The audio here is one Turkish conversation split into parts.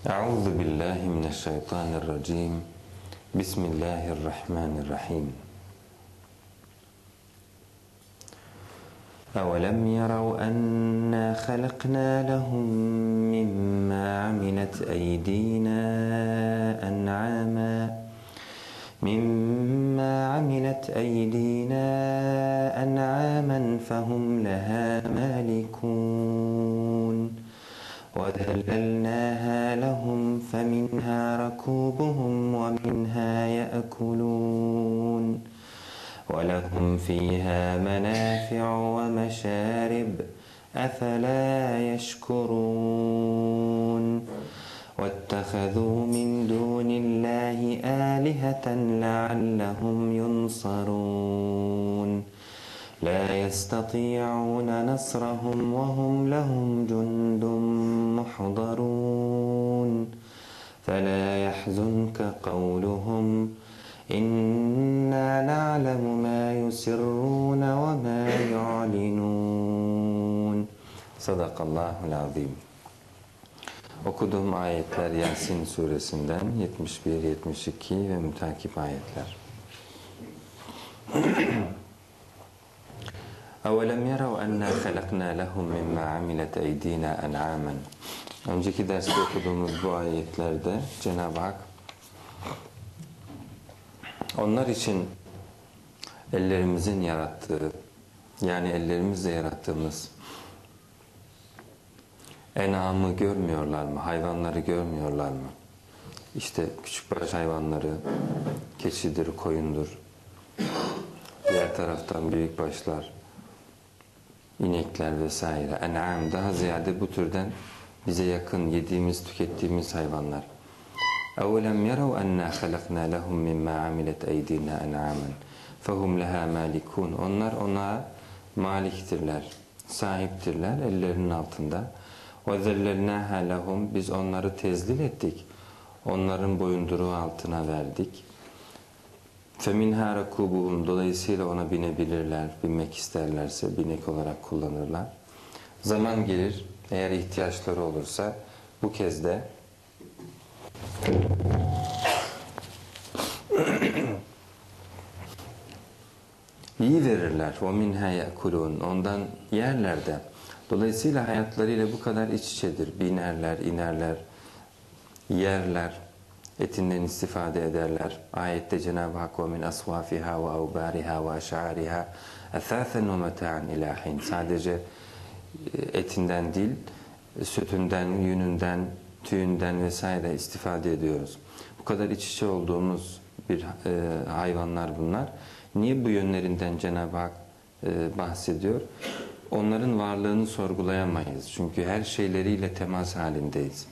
أعوذ بالله من الشيطان الرجيم. بسم الله الرحمن الرحيم. أولم يروا أنا خلقنا لهم مما عملت أيدينا ومشارب أفلا يشكرون واتخذوا من دون الله آلهة لعلهم ينصرون لا يستطيعون نصرهم وهم لهم جند محضرون فلا يحزنك قولهم إنا نعلم ما يسرون وما يعلنون صدق الله العظيم Okuduğum ayetler Yasin suresinden 71, 72 ve mütakip ayetler. أَوَلَمْ يَرَوْا أَنَّا خَلَقْنَا لَهُمْ مِمَّا عَمِلَتْ اَيْد۪ينَا اَنْعَامًا Önceki derste okuduğumuz bu ayetlerde Cenab-ı Hak onlar için ellerimizin yarattığı yani ellerimizle yarattığımız enamı görmüyorlar mı? Hayvanları görmüyorlar mı? İşte küçükbaş hayvanları keçidir, koyundur. Diğer taraftan büyükbaşlar, inekler vesaire. En'am daha ziyade bu türden bize yakın yediğimiz, tükettiğimiz hayvanlar. أَوَلَمْ يَرَوْا أَنَّا خَلَقْنَا لَهُمْ مِمَّا عَمِلَتْ اَيْدِينَا اَنْعَامًا فَهُمْ لَهَا مَالِكُونَ Onlar ona maliktirler, sahiptirler ellerinin altında. وَذَلَّلْنَاهَا لَهُمْ Biz onları tezlil ettik. Onların boyunduruğu altına verdik. فَمِنْهَا رَكُوبُهُمْ Dolayısıyla ona binebilirler, binmek isterlerse binek olarak kullanırlar. Zaman gelir, eğer ihtiyaçları olursa bu kez de iyi verirler. وَمِنْهَا يَأْكُلُونَ Ondan yerler de. Dolayısıyla hayatlarıyla bu kadar iç içedir. Binerler, inerler, yerler, etinden istifade ederler. Ayette Cenab-ı Hak min aswafiha ve avbariha ve şa'riha ethafen ve meta'an ilahin. Sadece e, etinden değil, sütünden, yününden, tüyünden vesaire istifade ediyoruz. Bu kadar iç içe olduğumuz bir e, hayvanlar bunlar. Niye bu yönlerinden Cenab-ı Hak e, bahsediyor? Onların varlığını sorgulayamayız. Çünkü her şeyleriyle temas halindeyiz.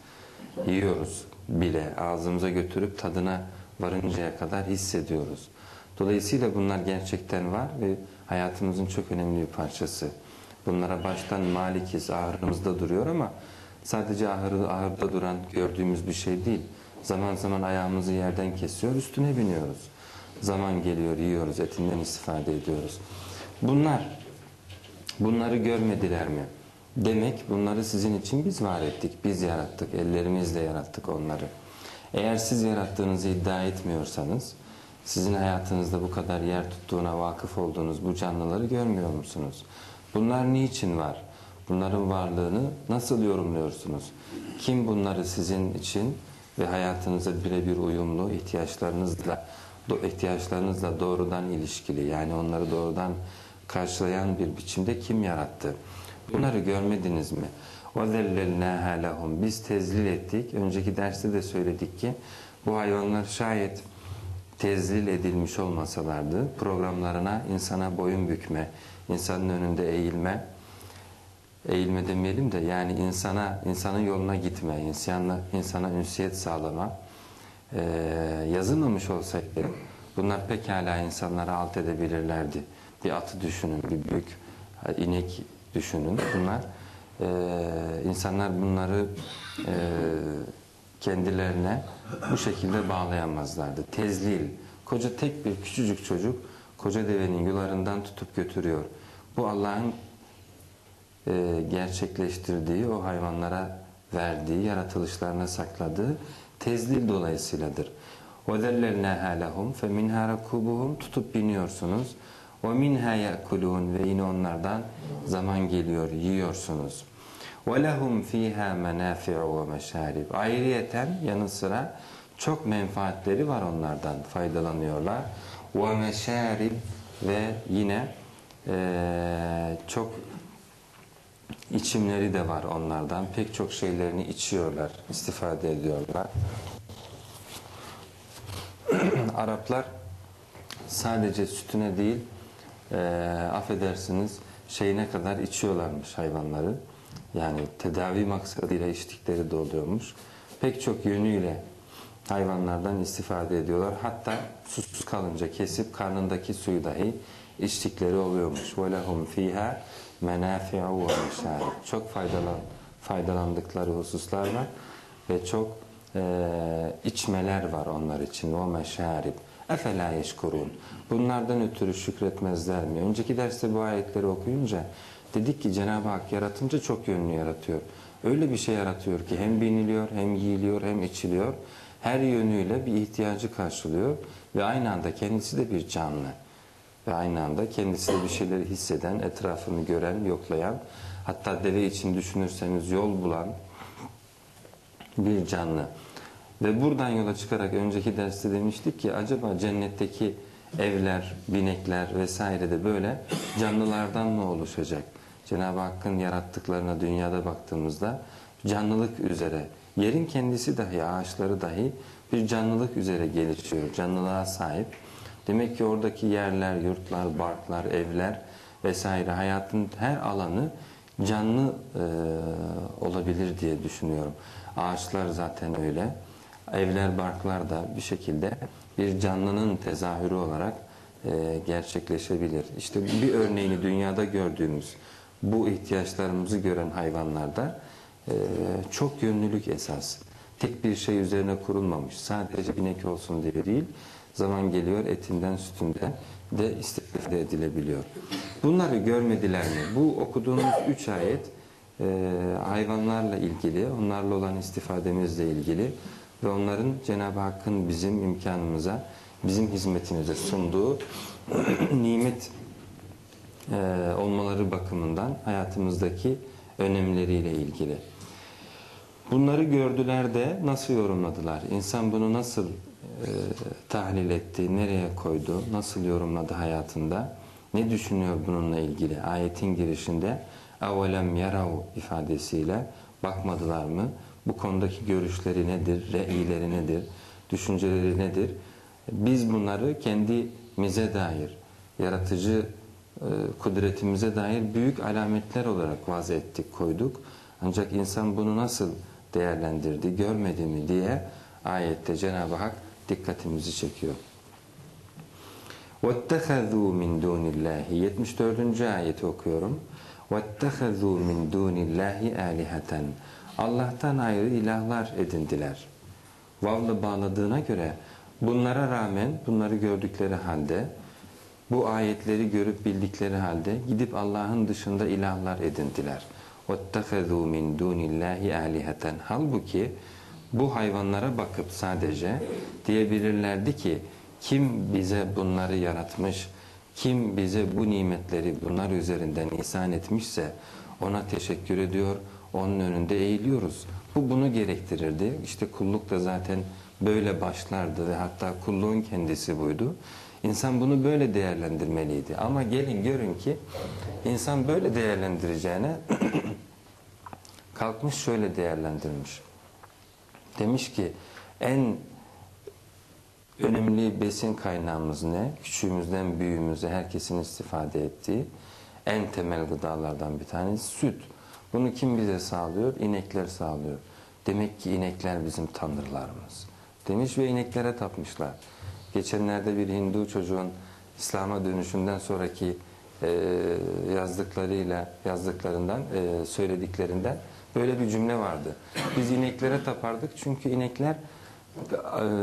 Yiyoruz bile, ağzımıza götürüp tadına varıncaya kadar hissediyoruz. Dolayısıyla bunlar gerçekten var ve hayatımızın çok önemli bir parçası. Bunlara baştan malikiz, ahırımızda duruyor ama sadece ahırı, ahırda duran gördüğümüz bir şey değil. Zaman zaman ayağımızı yerden kesiyor, üstüne biniyoruz. Zaman geliyor, yiyoruz, etinden istifade ediyoruz. Bunlar, bunları görmediler mi? Demek bunları sizin için biz var ettik, biz yarattık, ellerimizle yarattık onları. Eğer siz yarattığınızı iddia etmiyorsanız, sizin hayatınızda bu kadar yer tuttuğuna vakıf olduğunuz bu canlıları görmüyor musunuz? Bunlar niçin var? Bunların varlığını nasıl yorumluyorsunuz? Kim bunları sizin için ve hayatınıza birebir uyumlu ihtiyaçlarınızla ihtiyaçlarınızla doğrudan ilişkili yani onları doğrudan karşılayan bir biçimde kim yarattı? Bunları görmediniz mi? وَذَلَّلْنَاهَا لَهُمْ Biz tezlil ettik. Önceki derste de söyledik ki bu hayvanlar şayet tezlil edilmiş olmasalardı programlarına insana boyun bükme, insanın önünde eğilme, eğilme demeyelim de yani insana insanın yoluna gitme, insana, insana ünsiyet sağlama e, yazılmamış olsaydı bunlar pekala insanları alt edebilirlerdi. Bir atı düşünün, bir büyük inek düşünün. Bunlar e, insanlar bunları e, kendilerine bu şekilde bağlayamazlardı. Tezlil, koca tek bir küçücük çocuk koca devenin yularından tutup götürüyor. Bu Allah'ın e, gerçekleştirdiği o hayvanlara verdiği, yaratılışlarına sakladığı tezlil dolayısıyladır. وَذَلَّلْنَاهَا لَهُمْ فَمِنْهَا رَكُوبُهُمْ Tutup biniyorsunuz. وَمِنْهَا يَأْكُلُونَ Ve yine onlardan zaman geliyor, yiyorsunuz. وَلَهُمْ ف۪يهَا مَنَافِعُ وَمَشَارِبُ Ayrıyeten yanı sıra çok menfaatleri var onlardan, faydalanıyorlar. وَمَشَارِبُ Ve yine eee, çok içimleri de var onlardan. Pek çok şeylerini içiyorlar, istifade ediyorlar. Araplar sadece sütüne değil, e, affedersiniz şeyine kadar içiyorlarmış hayvanları. Yani tedavi maksadıyla içtikleri de oluyormuş. Pek çok yönüyle hayvanlardan istifade ediyorlar. Hatta susuz kalınca kesip karnındaki suyu dahi içtikleri oluyormuş. وَلَهُمْ ف۪يهَا مَنَافِعُ وَمَشَارِبُ Çok faydalan, faydalandıkları hususlar var ve çok e, içmeler var onlar için. وَمَشَارِبُ Efela yeşkurun. Bunlardan ötürü şükretmezler mi? Önceki derste bu ayetleri okuyunca dedik ki Cenab-ı Hak yaratınca çok yönlü yaratıyor. Öyle bir şey yaratıyor ki hem biniliyor, hem giyiliyor, hem içiliyor. Her yönüyle bir ihtiyacı karşılıyor ve aynı anda kendisi de bir canlı. Ve aynı anda kendisi de bir şeyleri hisseden, etrafını gören, yoklayan, hatta deve için düşünürseniz yol bulan bir canlı. Ve buradan yola çıkarak önceki derste demiştik ki acaba cennetteki evler, binekler vesaire de böyle canlılardan mı oluşacak? Cenab-ı Hakk'ın yarattıklarına dünyada baktığımızda canlılık üzere, yerin kendisi dahi, ağaçları dahi bir canlılık üzere gelişiyor, canlılığa sahip. Demek ki oradaki yerler, yurtlar, barklar, evler vesaire hayatın her alanı canlı e, olabilir diye düşünüyorum. Ağaçlar zaten öyle. Evler, barklar da bir şekilde bir canlının tezahürü olarak e, gerçekleşebilir. İşte bir örneğini dünyada gördüğümüz bu ihtiyaçlarımızı gören hayvanlarda e, çok yönlülük esas. Tek bir şey üzerine kurulmamış. Sadece binek olsun diye değil. Zaman geliyor etinden sütünden de istifade edilebiliyor. Bunları görmediler mi? Bu okuduğumuz üç ayet e, hayvanlarla ilgili, onlarla olan istifademizle ilgili ve onların Cenab-ı Hakk'ın bizim imkanımıza, bizim hizmetimize sunduğu nimet e, olmaları bakımından hayatımızdaki önemleriyle ilgili. Bunları gördüler de nasıl yorumladılar? İnsan bunu nasıl e, tahlil etti, nereye koydu, nasıl yorumladı hayatında? Ne düşünüyor bununla ilgili? Ayetin girişinde avelem yarav ifadesiyle bakmadılar mı? bu konudaki görüşleri nedir, reileri nedir, düşünceleri nedir? Biz bunları kendimize dair, yaratıcı e, kudretimize dair büyük alametler olarak vaz ettik, koyduk. Ancak insan bunu nasıl değerlendirdi, görmedi mi diye ayette Cenab-ı Hak dikkatimizi çekiyor. وَاتَّخَذُوا مِنْ دُونِ اللّٰهِ 74. ayeti okuyorum. وَاتَّخَذُوا مِنْ دُونِ اللّٰهِ آلِهَةً Allah'tan ayrı ilahlar edindiler. Vavla bağladığına göre bunlara rağmen bunları gördükleri halde bu ayetleri görüp bildikleri halde gidip Allah'ın dışında ilahlar edindiler. وَاتَّخَذُوا مِنْ دُونِ اللّٰهِ آلِهَةً Halbuki bu hayvanlara bakıp sadece diyebilirlerdi ki kim bize bunları yaratmış, kim bize bu nimetleri bunlar üzerinden ihsan etmişse ona teşekkür ediyor.'' Onun önünde eğiliyoruz. Bu bunu gerektirirdi. İşte kulluk da zaten böyle başlardı ve hatta kulluğun kendisi buydu. İnsan bunu böyle değerlendirmeliydi. Ama gelin görün ki insan böyle değerlendireceğine kalkmış şöyle değerlendirmiş. Demiş ki en önemli besin kaynağımız ne? Küçüğümüzden büyüğümüze herkesin istifade ettiği en temel gıdalardan bir tanesi süt. Bunu kim bize sağlıyor? İnekler sağlıyor. Demek ki inekler bizim tanrılarımız. Demiş ve ineklere tapmışlar. Geçenlerde bir Hindu çocuğun İslam'a dönüşünden sonraki e, yazdıklarıyla yazdıklarından e, söylediklerinden böyle bir cümle vardı. Biz ineklere tapardık çünkü inekler e,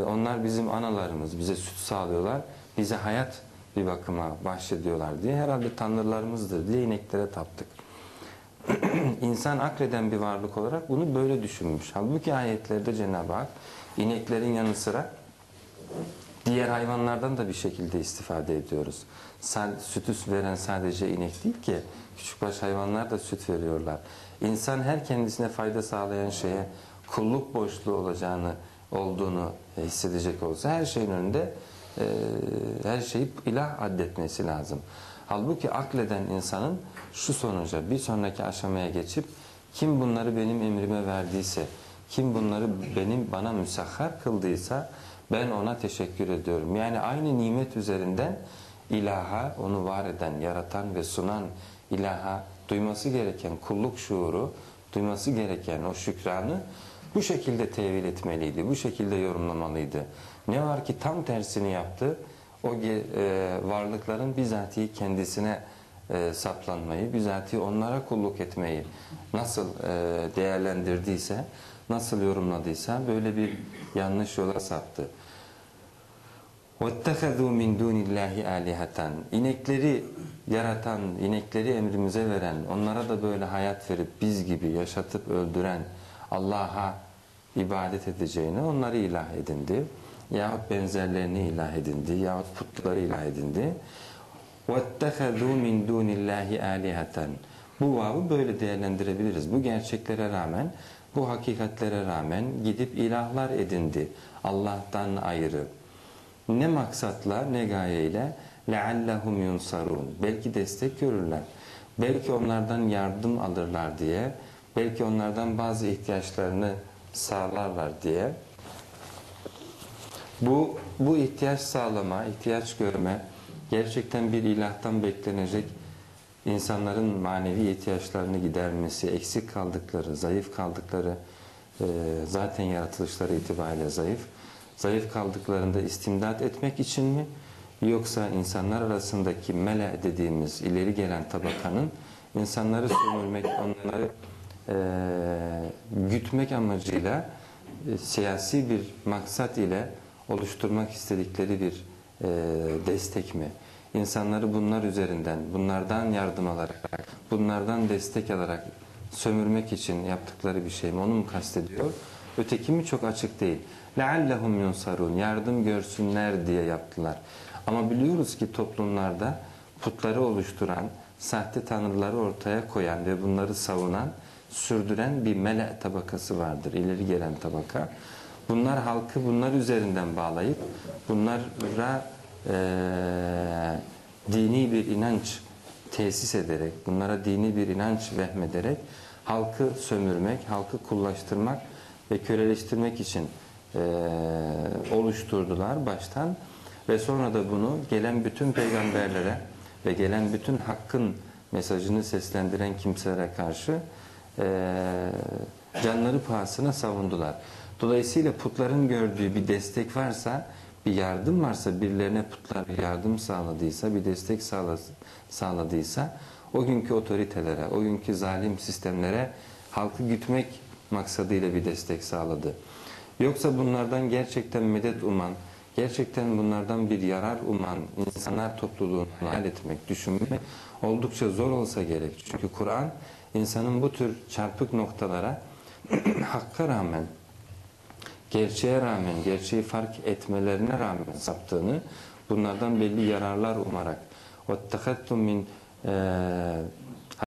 onlar bizim analarımız, bize süt sağlıyorlar, bize hayat bir bakıma bahşediyorlar diye herhalde tanrılarımızdır diye ineklere taptık. insan akleden bir varlık olarak bunu böyle düşünmüş. Halbuki ayetlerde Cenab-ı Hak ineklerin yanı sıra diğer hayvanlardan da bir şekilde istifade ediyoruz. Sütü veren sadece inek değil ki, küçükbaş hayvanlar da süt veriyorlar. İnsan her kendisine fayda sağlayan şeye kulluk boşluğu olacağını, olduğunu hissedecek olsa her şeyin önünde e, her şeyi ilah addetmesi lazım. Halbuki akleden insanın şu sonuca, bir sonraki aşamaya geçip kim bunları benim emrime verdiyse, kim bunları benim bana müsahhar kıldıysa ben ona teşekkür ediyorum. Yani aynı nimet üzerinden ilaha, onu var eden, yaratan ve sunan ilaha duyması gereken kulluk şuuru, duyması gereken o şükranı bu şekilde tevil etmeliydi, bu şekilde yorumlamalıydı. Ne var ki tam tersini yaptı o e, varlıkların bizatihi kendisine e, saplanmayı, bizatihi onlara kulluk etmeyi nasıl e, değerlendirdiyse, nasıl yorumladıysa böyle bir yanlış yola saptı. وَاتَّخَذُوا مِنْ دُونِ اللّٰهِ آلِهَةً İnekleri yaratan, inekleri emrimize veren, onlara da böyle hayat verip biz gibi yaşatıp öldüren Allah'a ibadet edeceğini onları ilah edindi yahut benzerlerini ilah edindi yahut putları ilah edindi. وَاتَّخَذُوا مِنْ دُونِ اللّٰهِ آلِهَةً Bu vavı böyle değerlendirebiliriz. Bu gerçeklere rağmen, bu hakikatlere rağmen gidip ilahlar edindi. Allah'tan ayrı. Ne maksatla ne gayeyle لَعَلَّهُمْ يُنْصَرُونَ Belki destek görürler. Belki onlardan yardım alırlar diye. Belki onlardan bazı ihtiyaçlarını sağlarlar diye. Bu, bu ihtiyaç sağlama, ihtiyaç görme gerçekten bir ilahtan beklenecek insanların manevi ihtiyaçlarını gidermesi, eksik kaldıkları, zayıf kaldıkları, e, zaten yaratılışları itibariyle zayıf, zayıf kaldıklarında istimdat etmek için mi? Yoksa insanlar arasındaki mele dediğimiz ileri gelen tabakanın insanları sömürmek, onları e, gütmek amacıyla e, siyasi bir maksat ile oluşturmak istedikleri bir e, destek mi? İnsanları bunlar üzerinden, bunlardan yardım alarak, bunlardan destek alarak sömürmek için yaptıkları bir şey mi? Onu mu kastediyor? Öteki mi çok açık değil. لَعَلَّهُمْ يُنْصَرُونَ Yardım görsünler diye yaptılar. Ama biliyoruz ki toplumlarda putları oluşturan, sahte tanrıları ortaya koyan ve bunları savunan, sürdüren bir mele tabakası vardır. ileri gelen tabaka. Bunlar halkı bunlar üzerinden bağlayıp bunlara e, dini bir inanç tesis ederek, bunlara dini bir inanç vehmederek halkı sömürmek, halkı kullaştırmak ve köleleştirmek için e, oluşturdular baştan ve sonra da bunu gelen bütün peygamberlere ve gelen bütün hakkın mesajını seslendiren kimselere karşı e, canları pahasına savundular. Dolayısıyla putların gördüğü bir destek varsa, bir yardım varsa, birilerine putlar bir yardım sağladıysa, bir destek sağladıysa, o günkü otoritelere, o günkü zalim sistemlere halkı gütmek maksadıyla bir destek sağladı. Yoksa bunlardan gerçekten medet uman, gerçekten bunlardan bir yarar uman insanlar topluluğunu hayal etmek, düşünmek oldukça zor olsa gerek. Çünkü Kur'an insanın bu tür çarpık noktalara hakka rağmen, gerçeğe rağmen, gerçeği fark etmelerine rağmen saptığını, bunlardan belli yararlar umarak وَاتَّخَذْتُمْ مِنْ